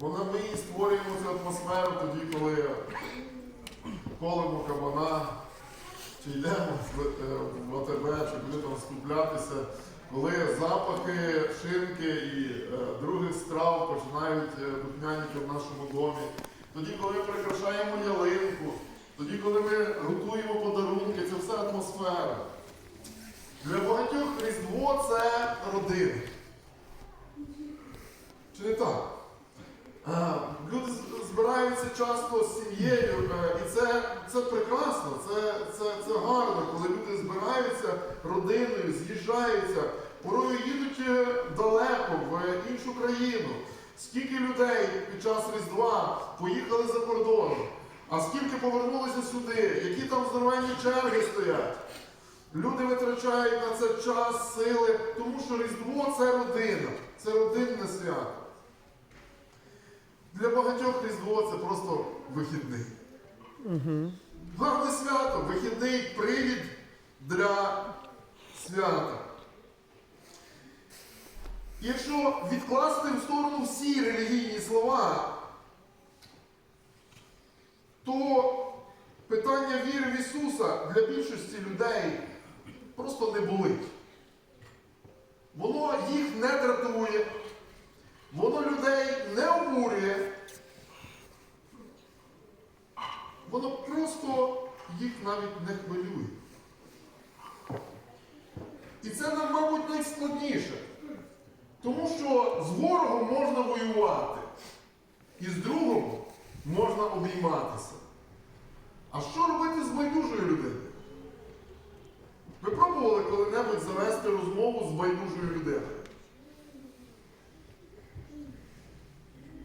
Вона ми створюємо цю атмосферу тоді, коли колемо кабана, чи йдемо в, е, АТБ, чи куди там скуплятися, коли запахи шинки і е, других страв починають е, духмяніти в нашому домі, тоді, коли прикрашаємо ялинку, тоді, коли ми готуємо подарунки, це все атмосфера. Для багатьох Різдво це родина. Чи не так? Люди збираються часто з сім'єю, е, і це, це прекрасно, це, це, це гарно, коли люди збираються родиною, з'їжджаються, порою їдуть е, далеко в іншу країну. Скільки людей під час Різдва поїхали за кордон, а скільки повернулися сюди, які там здоровенні черги стоять. Люди витрачають на це час, сили, тому що Різдво це родина, це родинне свято. Для багатьох Різдво це просто вихідний. Гарне свято, вихідний привід для свята. Якщо відкласти в сторону всі релігійні слова, то питання віри в Ісуса для більшості людей просто не болить. Воно їх не дратує, воно людей не обурює. Воно просто їх навіть не хвилює. І це нам, мабуть, найскладніше. Тому що з ворогом можна воювати, і з другом можна обійматися. А що робити з байдужою людиною? Ви пробували коли-небудь завести розмову з байдужою людиною?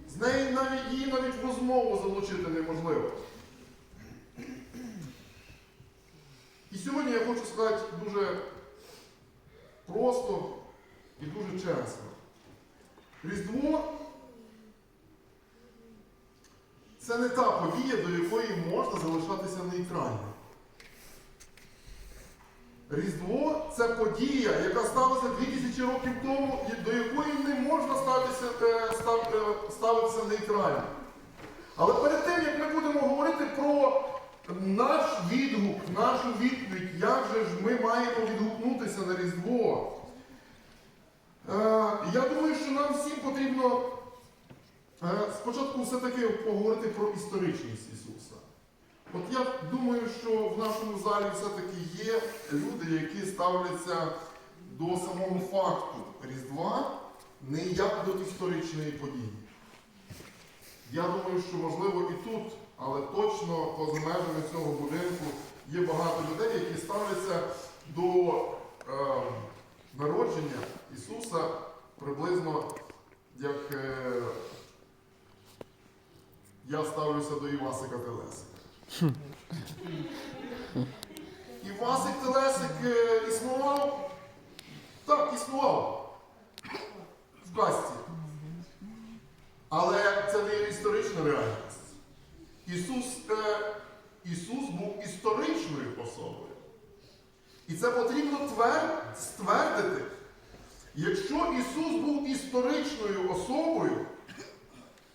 З неї навіть її навіть в розмову залучити неможливо. І сьогодні я хочу сказати дуже просто і дуже чесно. Різдво це не та подія, до якої можна залишатися нейтральним. Різдво це подія, яка сталася 2000 років тому, до якої не можна ставитися, е, став- е, ставитися нейтрально. Але перед тим, як ми будемо говорити про наш відгук, нашу відповідь, як же ж ми маємо відгукнутися на Різдво, е, я думаю, що нам всім потрібно спочатку все-таки поговорити про історичність Ісуса. От я думаю, що в нашому залі все-таки є люди, які ставляться до самого факту Різдва не як до історичної події. Я думаю, що можливо і тут, але точно поза межами цього будинку є багато людей, які ставляться до е, народження Ісуса приблизно як е, я ставлюся до Івасика Телесика. Івасик Телесик е, існував? Так, існував. В касті. Але це не історична реальність. Ісус, е, Ісус був історичною особою. І це потрібно твер- ствердити. Якщо Ісус був історичною особою,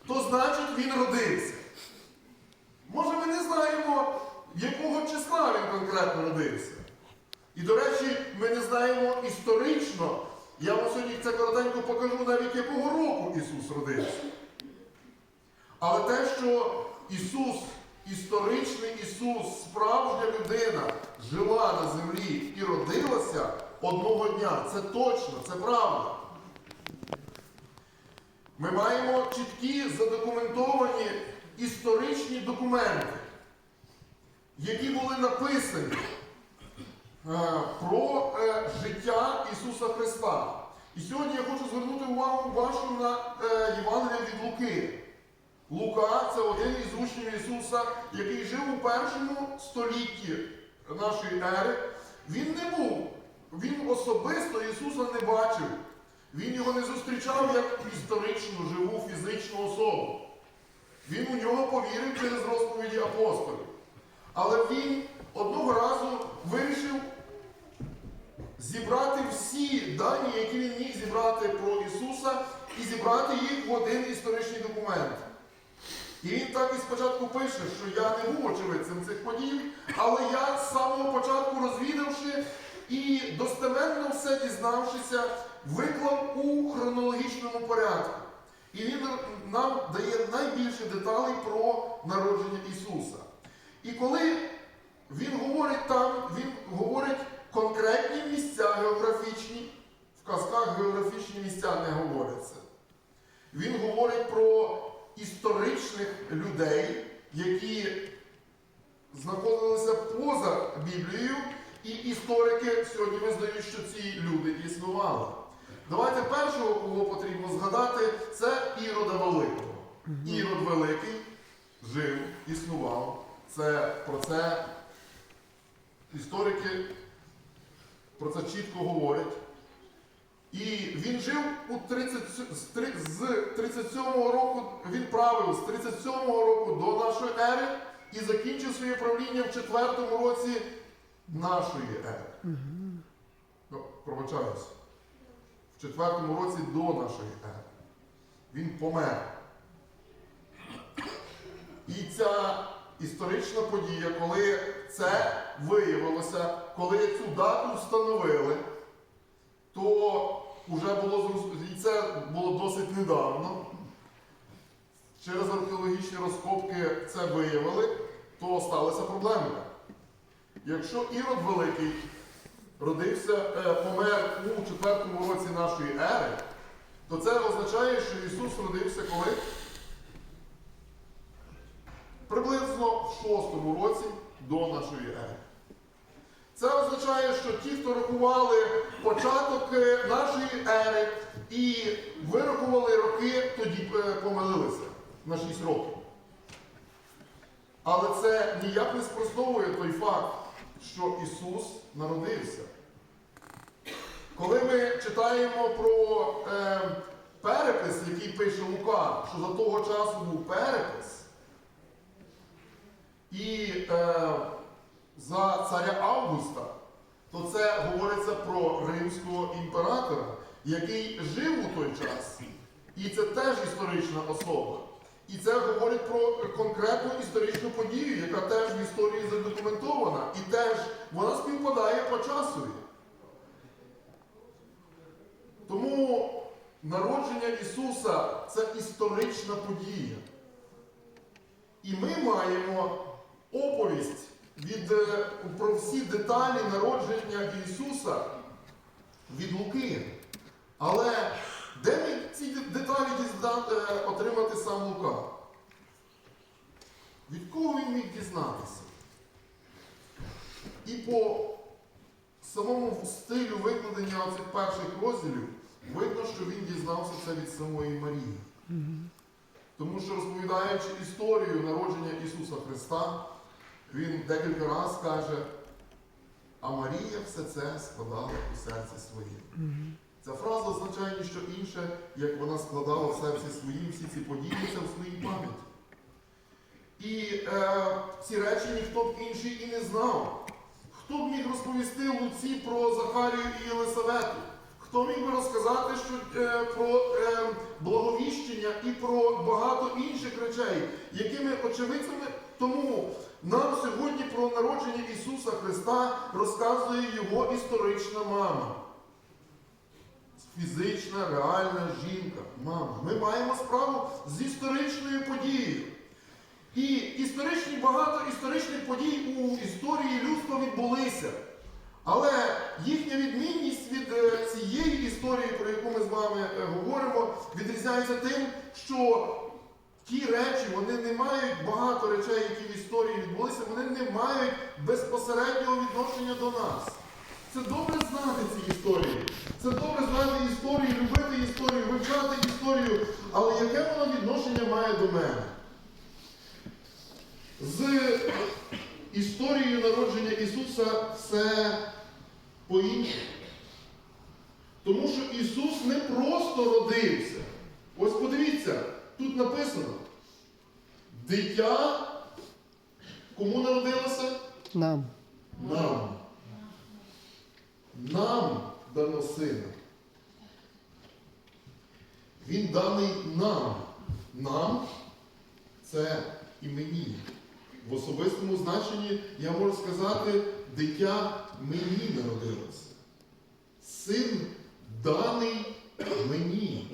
то значить Він родився. Може, ми не знаємо, якого числа він конкретно родився. І, до речі, ми не знаємо історично. Я вам сьогодні це коротенько покажу, навіть якого року Ісус родився. Але те, що Ісус, історичний Ісус, справжня людина, жила на землі і родилася одного дня, це точно, це правда. Ми маємо чіткі задокументовані історичні документи, які були написані е, про е, життя Ісуса Христа. І сьогодні я хочу звернути увагу вашу на е, Євангелія від Луки. Лука це один із учнів Ісуса, який жив у першому столітті нашої ери. Він не був, він особисто Ісуса не бачив. Він його не зустрічав як історичну, живу, фізичну особу. Він у нього повірив через розповіді апостолів. Але він одного разу вирішив зібрати всі дані, які він міг зібрати про Ісуса, і зібрати їх в один історичний документ. І він так і спочатку пише, що я не був очевидцем цих подій, але я з самого початку розвідавши і достеменно все дізнавшися, виклав у хронологічному порядку. І він нам дає найбільше деталей про народження Ісуса. І коли він говорить там, він говорить конкретні місця географічні, в казках географічні місця не говоряться. Він говорить про історичних людей, які знаходилися поза Біблією, і історики сьогодні визнають, що ці люди існували. Давайте першого, кого потрібно згадати, це Ірода Великого. Ірод Великий жив, існував. Це про це історики про це чітко говорять. І він жив у 30, з 37-го року, він правив з 37-го року до нашої ери і закінчив своє правління в 4-му році нашої ери. Ну, пробачаюсь. В 4-му році до нашої ери. Він помер. І ця історична подія, коли це виявилося, коли цю дату встановили, то вже було і це було досить недавно. Через археологічні розкопки це виявили, то сталися проблеми. Якщо Ірод Великий родився, е, помер у 4 році нашої ери, то це означає, що Ісус родився коли? Приблизно в 6 році до нашої ери. Це означає, що ті, хто рахували початок е, нашої ери і вирахували роки, тоді е, помилилися на 6 років. Але це ніяк не спростовує той факт, що Ісус народився. Коли ми читаємо про е, перепис, який пише Лука, що за того часу був перепис, і е, за царя Августа, то це говориться про римського імператора, який жив у той час. І це теж історична особа. І це говорить про конкретну історичну подію, яка теж в історії задокументована, і теж вона співпадає по часові. Тому народження Ісуса це історична подія. І ми маємо оповість від, е, про всі деталі народження Ісуса від Луки. Але де міг ці деталі е, отримати сам Лука? Від кого він міг дізнатися? І по самому стилю викладення цих перших розділів видно, що він дізнався це від самої Марії. Тому що розповідаючи історію народження Ісуса Христа, він декілька разів каже, а Марія все це складала у серці своїм. Ця фраза означає ніщо інше, як вона складала в серці своїм всі ці події, це в своїй пам'яті. І е, ці речі ніхто б інший і не знав. Хто б міг розповісти Луці про Захарію і Єлисавету? Хто міг би розказати що, е, про е, благовіщення і про багато інших речей, якими очевидцями тому нам сьогодні про народження Ісуса Христа розказує його історична мама. Фізична, реальна жінка, мама. Ми маємо справу з історичною подією. І історичні, багато історичних подій у історії людства відбулися. Але їхня відмінність від е, цієї історії, про яку ми з вами е, говоримо, відрізняється тим, що ті речі, вони не мають багато речей, які в історії відбулися, вони не мають безпосереднього відношення до нас. Це добре знати ці історії. Це добре знати історію, любити історію, вивчати історію, але яке воно відношення має до мене? З історією народження Ісуса все по-іншому. Тому що Ісус не просто родився. Ось подивіться, тут написано. Дитя кому народилося? Нам. Нам. Нам дано сина. Він даний нам. Нам це і мені. В особистому значенні я можу сказати, дитя мені народилося. Син даний мені.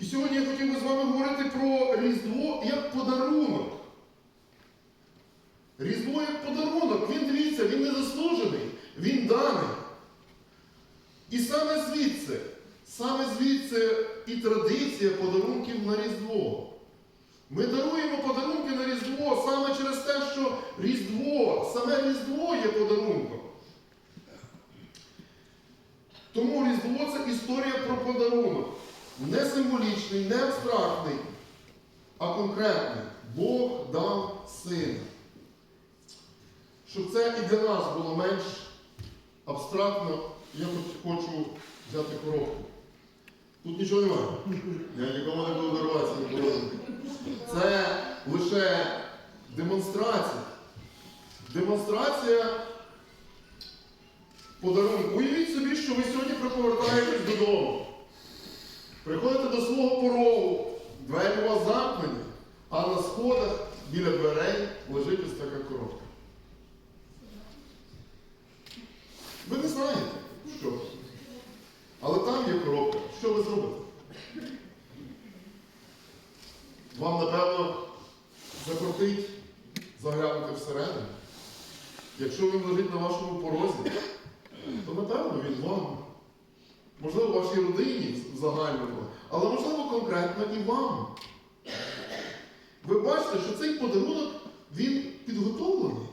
І сьогодні я хотів би з вами говорити про Різдво як подарунок. Різдво як подарунок. Він дивіться, він не заслужений, він даний. І саме звідси, саме звідси і традиція подарунків на Різдво. Ми даруємо подарунки на Різдво саме через те, що Різдво, саме Різдво є подарунком. Тому Різдво це історія про подарунок. Не символічний, не абстрактний, а конкретний. Бог дав сина. Щоб це і для нас було менш абстрактно, я хоч- хочу взяти коробку. Тут нічого немає. Я нікому не буду дарувати подарунки. Це лише демонстрація. Демонстрація подарунку. Уявіть собі, що ви сьогодні повертаєтесь додому. Приходите до свого порогу, двері у вас замкнені, а на сходах біля дверей лежить ось така коробка. Ви не знаєте, що. Але там є коробка. Що ви зробите? Вам, напевно, закрутить заглянути всередину. Якщо він лежить на вашому порозі, то напевно він вам. Можливо, вашій родині в загальному, але можливо конкретно і вам. Ви бачите, що цей подарунок він підготовлений.